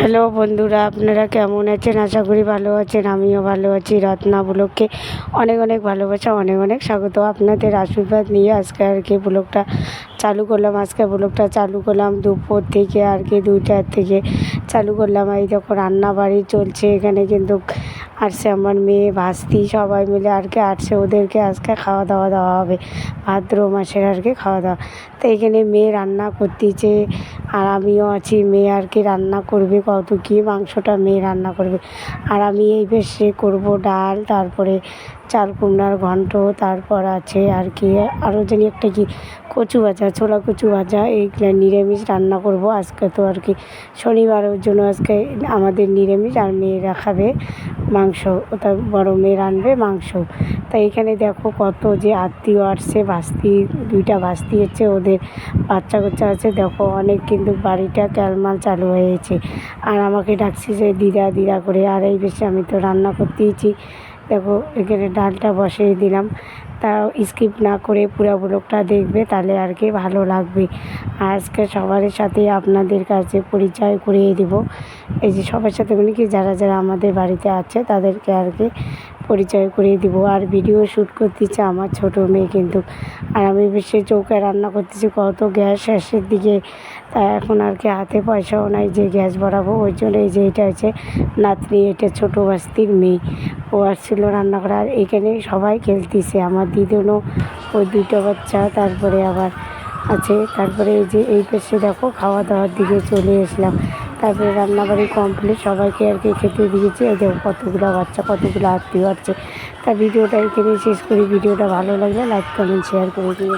Hello বন্ধুরা, আপনারা কেমন আছেন? আশা করি ভালো আছেন, আমিও ভালো আছি। রত্না ব্লগকে অনেক অনেক ভালোবাসা, অনেক অনেক স্বাগত। আপনাদের আশীর্বাদ নিয়ে আজকে আর কি ব্লগটা চালু করলাম, আজকে ব্লগটা চালু করলাম দুপুর থেকে আর কি, দুইটার থেকে চালু করলাম। এই দেখো রান্না বাড়ি চলছে, এখানে কিন্তু আসছে আমার মেয়ে, ভাস্তি, সবাই মিলে আর কি আসছে। ওদেরকে আজকে খাওয়া দাওয়া দেওয়া হবে, ভাদ্র মাসের আর কি খাওয়া দাওয়া। তো এখানে মেয়ে রান্না করতেছে আর আমিও আছি, মেয়ে আর কি রান্না করবে, কত কী মাংসটা মেয়ে রান্না করবে। আর আমি এই বেশে করব ডাল, তারপরে চাল কুমড়ার ঘন্ট, তারপর আছে আর কি, আরও জানি একটা কি কচু ভাজা, ছোলা কচু ভাজা, এইগুলো নিরামিষ রান্না করব আজকে তো আর কি। শনিবার ওর জন্য আজকে আমাদের নিরামিষ আর মেয়েরা খাবে মাংস, ওটা বড় মেয়ে রানবে মাংস। তাই এখানে দেখো কত যে আত্মীয় আসছে, ভাস্তি, দুইটা ভাস্তি হচ্ছে, ওদের বাচ্চা কাচ্চা আছে। দেখো অনেক কিন্তু বাড়িটা ক্যালমাল চালু হয়েছে। আর আমাকে ডাকছি যে, দিদা দিদা করে, আর এই বেশি আমি তো রান্না করতেইছি। দেখো এখানে ডালটা বসিয়ে দিলাম। তা স্কিপ না করে পুরো ব্লগটা দেখবে, তাহলে আর কি ভালো লাগবে। আজকে সবার সাথে আপনাদের কাছে পরিচয় করিয়ে দেব। এই যে সবার সাথে মানে কি, যারা যারা আমাদের বাড়িতে আছে, তাদেরকে আর কি পরিচয় করিয়ে দিব। আর ভিডিও শ্যুট করতেছে আমার ছোট মেয়ে কিন্তু। আর আমি বেশি চৌকায় রান্না করতেছি, কত গ্যাস শেষের দিকে। তা এখন আর কি হাতে পয়সাও নাই যে গ্যাস ভরাবো ওই জন্য এই যে এটা হচ্ছে নাতনি, এটা ছোটো বাস্তির মেয়ে। ও আসছিল রান্না করা আর এখানে সবাই খেলতেছে। আমার দিদুনও, ওই দুটো বাচ্চা, তারপরে আবার আছে। তারপরে এই যে, এই পাশে দেখো খাওয়া দাওয়ার দিকে চলে এসলাম তারপরে রান্নাবাড়ি কমপ্লিট সবাইকে আর কি খেতে দিয়েছি। এই দেখো, কতগুলো বাচ্চা, কতগুলো আত্মীয় আছে। তা ভিডিওটা এখানে শেষ করি। ভিডিওটা ভালো লাগলে লাইক কমেন্ট শেয়ার করে দিও।